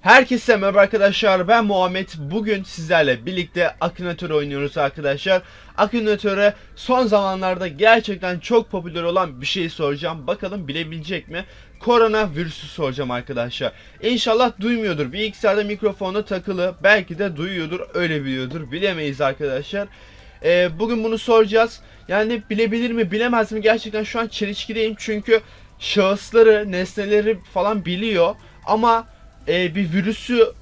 Herkese merhaba arkadaşlar ben Muhammed. Bugün sizlerle birlikte Akinator oynuyoruz arkadaşlar. Akinator'a son zamanlarda gerçekten çok popüler olan bir şey soracağım. Bakalım bilebilecek mi? Korona virüsü soracağım arkadaşlar. İnşallah duymuyordur. Bilgisayarda mikrofonu takılı belki de duyuyordur öyle biliyordur. Bilemeyiz arkadaşlar. Ee, Bugün bunu soracağız. Yani bilebilir mi bilemez mi? Gerçekten şu an çelişkideyim çünkü şahısları nesneleri falan biliyor. Ama e, bir virüsü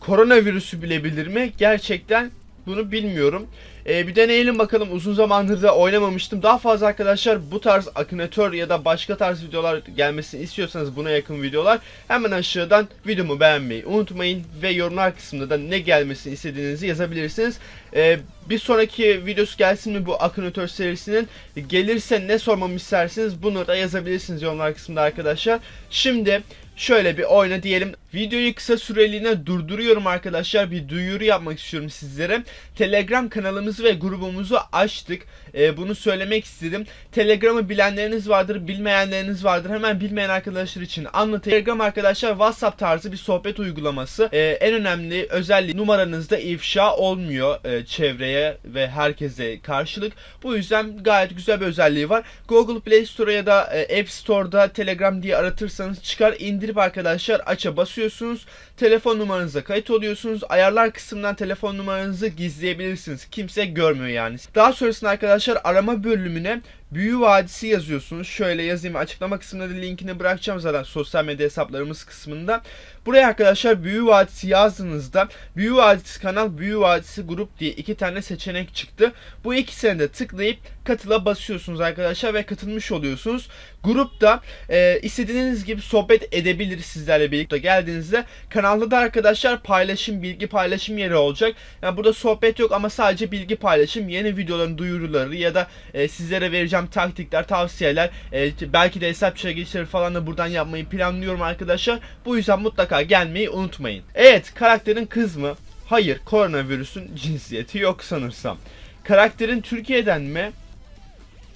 koronavirüsü bilebilir mi? Gerçekten bunu bilmiyorum. E, bir deneyelim bakalım. Uzun zamandır da oynamamıştım. Daha fazla arkadaşlar bu tarz akınatör ya da başka tarz videolar gelmesini istiyorsanız buna yakın videolar hemen aşağıdan videomu beğenmeyi unutmayın ve yorumlar kısmında da ne gelmesini istediğinizi yazabilirsiniz. E, bir sonraki videosu gelsin mi bu akınatör serisinin? Gelirse ne sormamı isterseniz bunu da yazabilirsiniz yorumlar kısmında arkadaşlar. Şimdi Şöyle bir oyna diyelim. Videoyu kısa süreliğine durduruyorum arkadaşlar. Bir duyuru yapmak istiyorum sizlere. Telegram kanalımızı ve grubumuzu açtık. Ee, bunu söylemek istedim. Telegram'ı bilenleriniz vardır, bilmeyenleriniz vardır. Hemen bilmeyen arkadaşlar için anlatayım. Telegram arkadaşlar WhatsApp tarzı bir sohbet uygulaması. Ee, en önemli özelliği numaranızda ifşa olmuyor e, çevreye ve herkese karşılık. Bu yüzden gayet güzel bir özelliği var. Google Play Store ya da e, App Store'da Telegram diye aratırsanız çıkar indirip arkadaşlar aça basıyorsunuz. Telefon numaranıza kayıt oluyorsunuz. Ayarlar kısmından telefon numaranızı gizleyebilirsiniz. Kimse görmüyor yani. Daha sonrasında arkadaşlar arama bölümüne Büyü Vadisi yazıyorsunuz. Şöyle yazayım açıklama kısmında da linkini bırakacağım zaten sosyal medya hesaplarımız kısmında. Buraya arkadaşlar Büyü Vadisi yazdığınızda Büyü Vadisi kanal, Büyü Vadisi grup diye iki tane seçenek çıktı. Bu ikisine de tıklayıp katıla basıyorsunuz arkadaşlar ve katılmış oluyorsunuz. Grupta e, istediğiniz gibi sohbet edebilir sizlerle birlikte geldiğinizde. Kanalda da arkadaşlar paylaşım, bilgi paylaşım yeri olacak. Yani burada sohbet yok ama sadece bilgi paylaşım, yeni videoların duyuruları ya da e, sizlere vereceğim taktikler, tavsiyeler, e, belki de hesap çekilişleri falan da buradan yapmayı planlıyorum arkadaşlar. Bu yüzden mutlaka gelmeyi unutmayın. Evet, karakterin kız mı? Hayır, koronavirüsün cinsiyeti yok sanırsam. Karakterin Türkiye'den mi?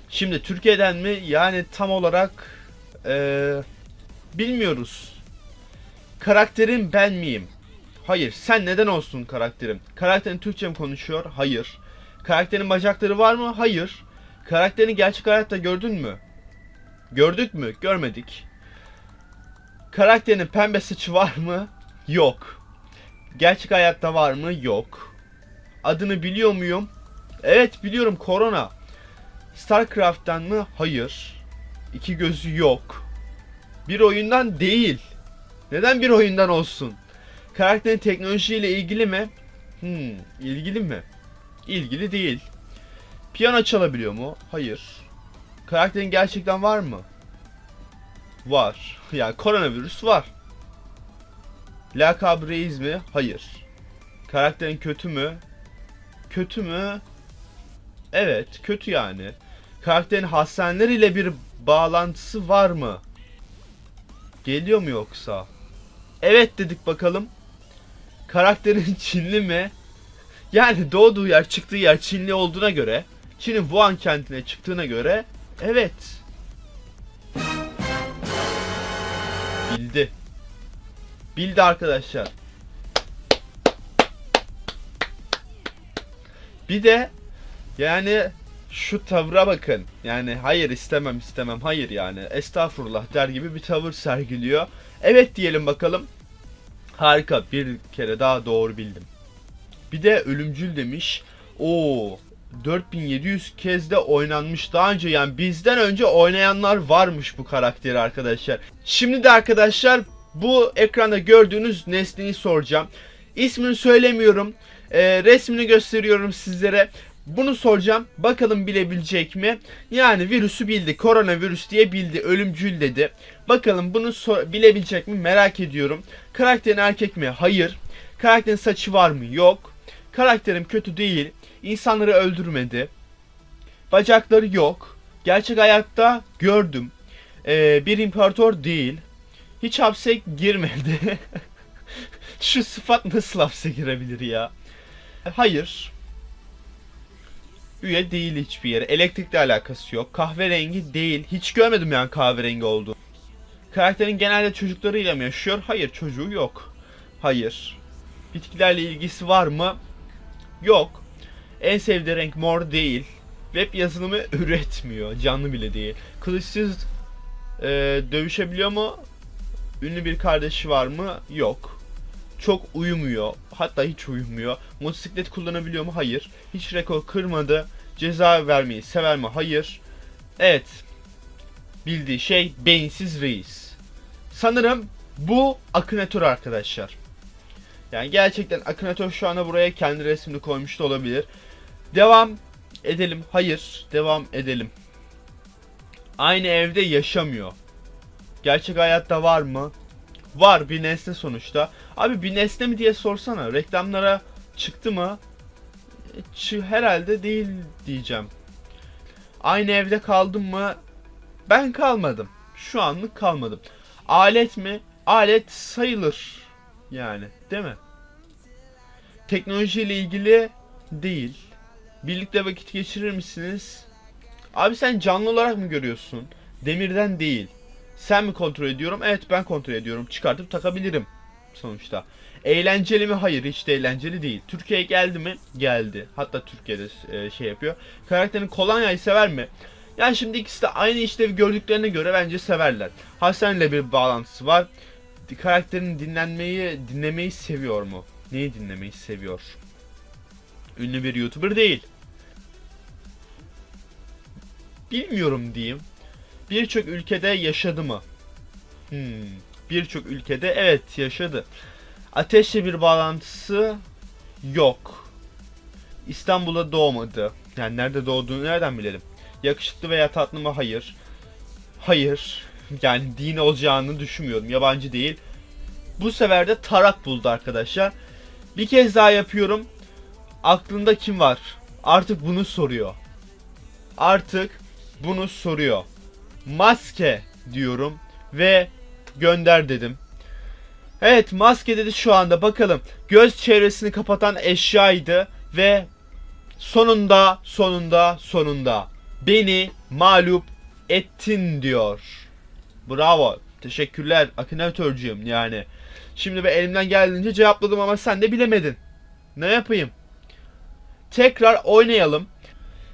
Şimdi Türkiye'den mi? Yani tam olarak e, bilmiyoruz. Karakterin ben miyim? Hayır. Sen neden olsun karakterim? Karakterin Türkçe mi konuşuyor? Hayır. Karakterin bacakları var mı? Hayır. Karakterini gerçek hayatta gördün mü? Gördük mü? Görmedik. Karakterinin pembe saçı var mı? Yok. Gerçek hayatta var mı? Yok. Adını biliyor muyum? Evet biliyorum Korona. StarCraft'tan mı? Hayır. İki gözü yok. Bir oyundan değil. Neden bir oyundan olsun? Karakterin teknolojiyle ilgili mi? Hmm, ilgili mi? İlgili değil. Piyano çalabiliyor mu? Hayır. Karakterin gerçekten var mı? Var. Yani koronavirüs var. Lakab reis mi? Hayır. Karakterin kötü mü? Kötü mü? Evet, kötü yani. Karakterin hastaneler ile bir bağlantısı var mı? Geliyor mu yoksa? Evet dedik bakalım. Karakterin Çinli mi? Yani doğduğu yer, çıktığı yer Çinli olduğuna göre, Çin'in Wuhan kentine çıktığına göre evet. Bildi arkadaşlar. Bir de yani şu tavra bakın. Yani hayır istemem istemem hayır yani. Estağfurullah der gibi bir tavır sergiliyor. Evet diyelim bakalım. Harika bir kere daha doğru bildim. Bir de ölümcül demiş. Oo 4700 kez de oynanmış daha önce yani bizden önce oynayanlar varmış bu karakteri arkadaşlar. Şimdi de arkadaşlar bu ekranda gördüğünüz nesneyi soracağım. İsmini söylemiyorum. Ee, resmini gösteriyorum sizlere. Bunu soracağım. Bakalım bilebilecek mi? Yani virüsü bildi. Koronavirüs diye bildi. Ölümcül dedi. Bakalım bunu sor- bilebilecek mi? Merak ediyorum. Karakterin erkek mi? Hayır. Karakterin saçı var mı? Yok. Karakterim kötü değil. İnsanları öldürmedi. Bacakları yok. Gerçek hayatta gördüm. Ee, bir imparator değil. Hiç hapse girmedi. Şu sıfat nasıl hapse girebilir ya? Hayır. Üye değil hiçbir yere. Elektrikle alakası yok. Kahverengi değil. Hiç görmedim yani kahverengi olduğunu. Karakterin genelde çocuklarıyla mı yaşıyor? Hayır çocuğu yok. Hayır. Bitkilerle ilgisi var mı? Yok. En sevdiği renk mor değil. Web yazılımı üretmiyor. Canlı bile değil. Kılıçsız e, dövüşebiliyor mu? Ünlü bir kardeşi var mı? Yok. Çok uyumuyor. Hatta hiç uyumuyor. Motosiklet kullanabiliyor mu? Hayır. Hiç rekor kırmadı. Ceza vermeyi sever mi? Hayır. Evet. Bildiği şey beyinsiz reis. Sanırım bu Akinator arkadaşlar. Yani gerçekten Akinator şu anda buraya kendi resmini koymuş da olabilir. Devam edelim. Hayır. Devam edelim. Aynı evde yaşamıyor. Gerçek hayatta var mı? Var bir nesne sonuçta. Abi bir nesne mi diye sorsana. Reklamlara çıktı mı? E, çı- herhalde değil diyeceğim. Aynı evde kaldım mı? Ben kalmadım. Şu anlık kalmadım. Alet mi? Alet sayılır. Yani değil mi? Teknolojiyle ilgili değil. Birlikte vakit geçirir misiniz? Abi sen canlı olarak mı görüyorsun? Demirden değil. Sen mi kontrol ediyorum? Evet ben kontrol ediyorum. Çıkartıp takabilirim sonuçta. Eğlenceli mi? Hayır hiç de eğlenceli değil. Türkiye'ye geldi mi? Geldi. Hatta Türkiye'de e, şey yapıyor. Karakterin kolonyayı sever mi? Yani şimdi ikisi de aynı işlevi gördüklerine göre bence severler. Hasan'la bir bağlantısı var. Karakterin dinlenmeyi, dinlemeyi seviyor mu? Neyi dinlemeyi seviyor? Ünlü bir YouTuber değil. Bilmiyorum diyeyim. Birçok ülkede yaşadı mı? Hmm. Birçok ülkede evet yaşadı. Ateşle bir bağlantısı yok. İstanbul'a doğmadı. Yani nerede doğduğunu nereden bilelim? Yakışıklı veya tatlı mı? Hayır. Hayır. Yani din olacağını düşünmüyorum. Yabancı değil. Bu sefer de tarak buldu arkadaşlar. Bir kez daha yapıyorum. Aklında kim var? Artık bunu soruyor. Artık bunu soruyor. Maske diyorum ve gönder dedim. Evet maske dedi şu anda bakalım. Göz çevresini kapatan eşyaydı ve sonunda sonunda sonunda beni mağlup ettin diyor. Bravo. Teşekkürler Akinatorcuğum yani. Şimdi ben elimden geldiğince cevapladım ama sen de bilemedin. Ne yapayım? Tekrar oynayalım.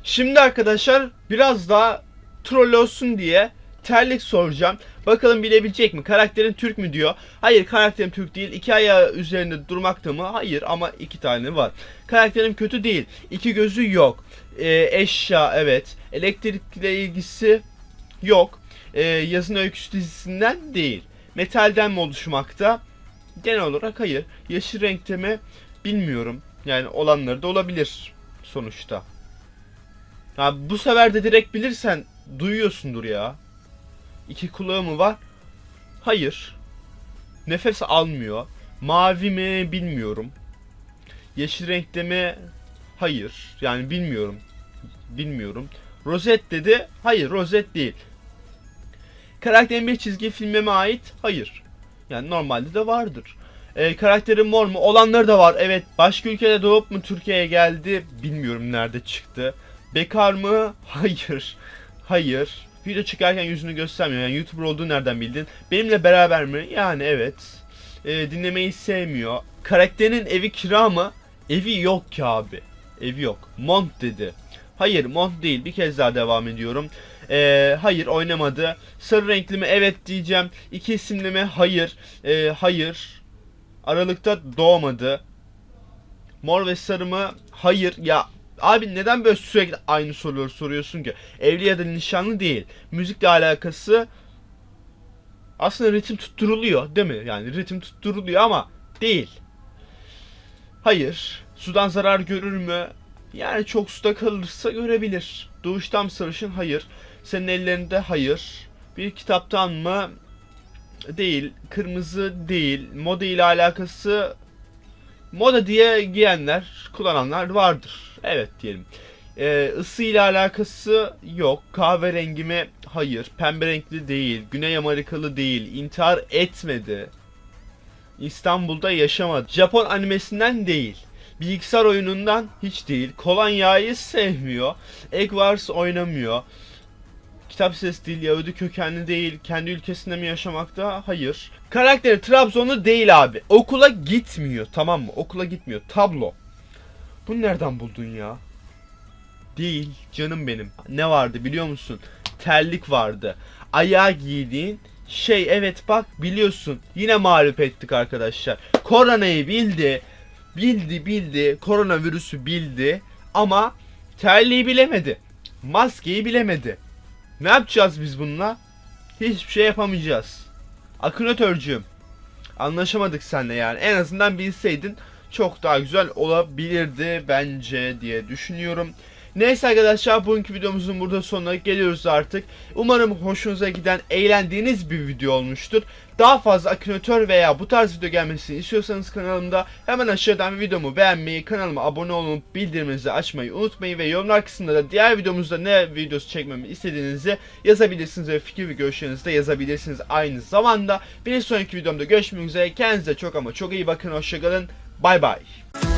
Şimdi arkadaşlar biraz daha troll olsun diye terlik soracağım. Bakalım bilebilecek mi? Karakterin Türk mü diyor. Hayır karakterim Türk değil. İki ayağı üzerinde durmakta mı? Hayır ama iki tane var. Karakterim kötü değil. İki gözü yok. Ee, eşya evet. Elektrikle ilgisi yok. Ee, yazın öyküsü dizisinden değil. Metalden mi oluşmakta? Genel olarak hayır. Yeşil renkte mi? Bilmiyorum. Yani olanları da olabilir sonuçta. Ha, bu sefer de direkt bilirsen duyuyorsundur ya. İki kulağı mı var? Hayır. Nefes almıyor. Mavi mi bilmiyorum. Yeşil renkte mi? Hayır. Yani bilmiyorum. Bilmiyorum. Rozet dedi. Hayır rozet değil. Karakterin bir çizgi filme mi ait? Hayır. Yani normalde de vardır. Ee, karakterin mor mu? Olanları da var. Evet. Başka ülkede doğup mu Türkiye'ye geldi? Bilmiyorum nerede çıktı. Bekar mı? Hayır. Hayır. Video çıkarken yüzünü göstermiyor. Yani YouTuber olduğunu nereden bildin? Benimle beraber mi? Yani evet. Ee, dinlemeyi sevmiyor. Karakterin evi kira mı? Evi yok ki abi. Evi yok. Mont dedi. Hayır Mont değil. Bir kez daha devam ediyorum. Ee, hayır oynamadı. Sarı renkli mi? Evet diyeceğim. İki isimli mi? Hayır. Ee, hayır. Aralıkta doğmadı. Mor ve sarı mı? Hayır. Ya abi neden böyle sürekli aynı soruları soruyorsun ki? Evli ya da nişanlı değil. Müzikle alakası aslında ritim tutturuluyor değil mi? Yani ritim tutturuluyor ama değil. Hayır. Sudan zarar görür mü? Yani çok suda kalırsa görebilir. Doğuştan sarışın hayır. Senin ellerinde hayır. Bir kitaptan mı? Değil. Kırmızı değil. Moda ile alakası moda diye giyenler, kullananlar vardır. Evet diyelim. Ee, ile alakası yok. Kahverengi mi? Hayır. Pembe renkli değil. Güney Amerikalı değil. İntihar etmedi. İstanbul'da yaşamadı. Japon animesinden değil. Bilgisayar oyunundan hiç değil. Kolonyayı sevmiyor. Egg Wars oynamıyor. Kitap ses değil, Yahudi kökenli değil, kendi ülkesinde mi yaşamakta? Hayır. Karakteri Trabzonlu değil abi. Okula gitmiyor tamam mı? Okula gitmiyor. Tablo. Bunu nereden buldun ya? Değil canım benim. Ne vardı biliyor musun? Terlik vardı. Ayağa giydiğin şey evet bak biliyorsun. Yine mağlup ettik arkadaşlar. Koronayı bildi. Bildi bildi. Koronavirüsü bildi. Ama terliği bilemedi. Maskeyi bilemedi. Ne yapacağız biz bununla? Hiçbir şey yapamayacağız. Akınatörcüğüm. Anlaşamadık seninle yani. En azından bilseydin çok daha güzel olabilirdi bence diye düşünüyorum. Neyse arkadaşlar bugünkü videomuzun burada sonuna geliyoruz artık. Umarım hoşunuza giden, eğlendiğiniz bir video olmuştur. Daha fazla akünatör veya bu tarz video gelmesini istiyorsanız kanalımda hemen aşağıdan videomu beğenmeyi, kanalıma abone olup bildirimlerinizi açmayı unutmayın ve yorumlar kısmında da diğer videomuzda ne videosu çekmemi istediğinizi yazabilirsiniz ve fikir ve görüşlerinizi de yazabilirsiniz aynı zamanda. Bir sonraki videomda görüşmek üzere. Kendinize çok ama çok iyi bakın. Hoşçakalın. Bye bye.